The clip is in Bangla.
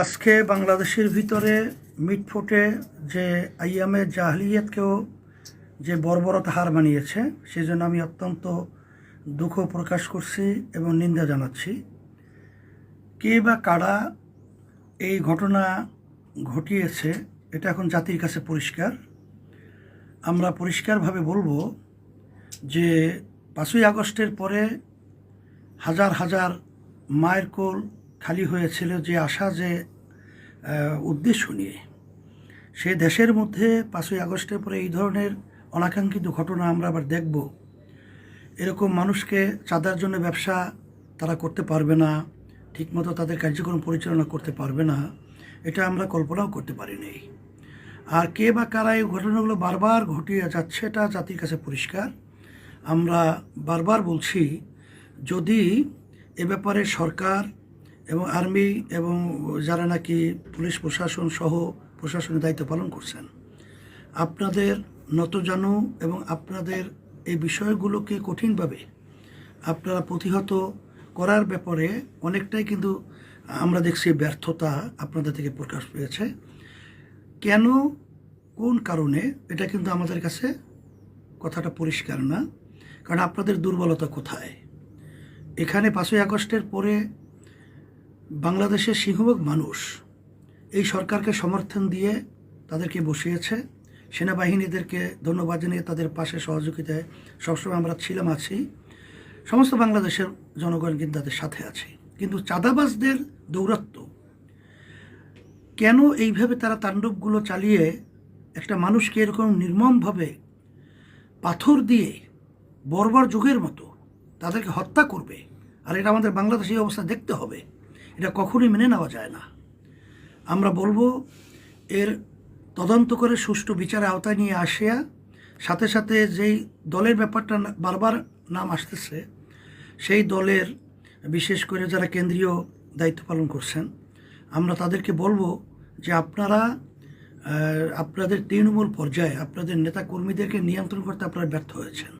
আজকে বাংলাদেশের ভিতরে মিটফোটে যে আইয়ামে জাহলিয়াতকেও যে বর্বরতা হার মানিয়েছে সেই জন্য আমি অত্যন্ত দুঃখ প্রকাশ করছি এবং নিন্দা জানাচ্ছি। কে বা কারা এই ঘটনা ঘটিয়েছে, এটা এখন জাতির কাছে পরিষ্কার। আমরা পরিষ্কারভাবে বলব যে পাঁচই আগস্টের পরে হাজার হাজার মায়ের কোল খালি হয়েছিল যে আশা, যে উদ্দেশ্য নিয়ে। সে দেশের মধ্যে পাঁচই আগস্টের পরে এই ধরনের অনাকাঙ্ক্ষিত ঘটনা আমরা আবার দেখব। এরকম মানুষকে চাঁদার জন্য ব্যবসা তারা করতে পারবে না, ঠিকমতো তাদের কার্যক্রম পরিচালনা করতে পারবে না, এটা আমরা কল্পনাও করতে পারিনি। আর কে বা কারা এই ঘটনাগুলো বারবার ঘটিয়ে যাচ্ছে, এটা জাতির কাছে পরিষ্কার। আমরা বারবার বলছি, যদি এ ব্যাপারে সরকার এবং আর্মি এবং যারা নাকি পুলিশ প্রশাসন সহ প্রশাসনের দায়িত্ব পালন করছেন, আপনাদের নতজানু এবং আপনাদের এই বিষয়গুলোকে কঠিনভাবে আপনারা প্রতিহত করার ব্যাপারে অনেকটাই কিন্তু আমরা দেখছি ব্যর্থতা আপনাদের থেকে প্রকাশ পেয়েছে। কেন? কোন কারণে? এটা কিন্তু আমাদের কাছে কথাটা পরিষ্কার না। কারণ আপনাদের দুর্বলতা কোথায়? এখানে পাঁচই আগস্টের পরে বাংলাদেশের সিংহভাগ মানুষ এই সরকারকে সমর্থন দিয়ে তাদেরকে বসিয়েছে। সেনাবাহিনীদেরকে ধন্যবাদ জানিয়ে তাদের পাশে সহযোগিতায় সবসময় আমরা ছিলাম আছি। সমস্ত বাংলাদেশের জনগণ কিন্তু তাদের সাথে আছে। কিন্তু চাঁদাবাজদের দৌরাত্ম্য কেন এইভাবে তারা তাণ্ডবগুলো চালিয়ে একটা মানুষকে এরকম নির্মমভাবে পাথর দিয়ে বর্বর যুগের মতো তাদেরকে হত্যা করবে? আর এটা আমাদের বাংলাদেশে অবস্থা দেখতে হবে। এটা কখনোই মেনে নেওয়া যায় না। আমরা বলব, এর তদন্ত করে সুষ্ঠু বিচারের আওতায় নিয়ে আসিয়া, সাথে সাথে যেই দলের ব্যাপারটা বারবার নাম আসতেছে, সেই দলের বিশেষ করে যারা কেন্দ্রীয় দায়িত্ব পালন করছেন, আমরা তাদেরকে বলব যে আপনারা আপনাদের তৃণমূল পর্যায়ে আপনাদের নেতা কর্মীদেরকে নিয়ন্ত্রণ করতে আপনারা ব্যর্থ হয়েছেন।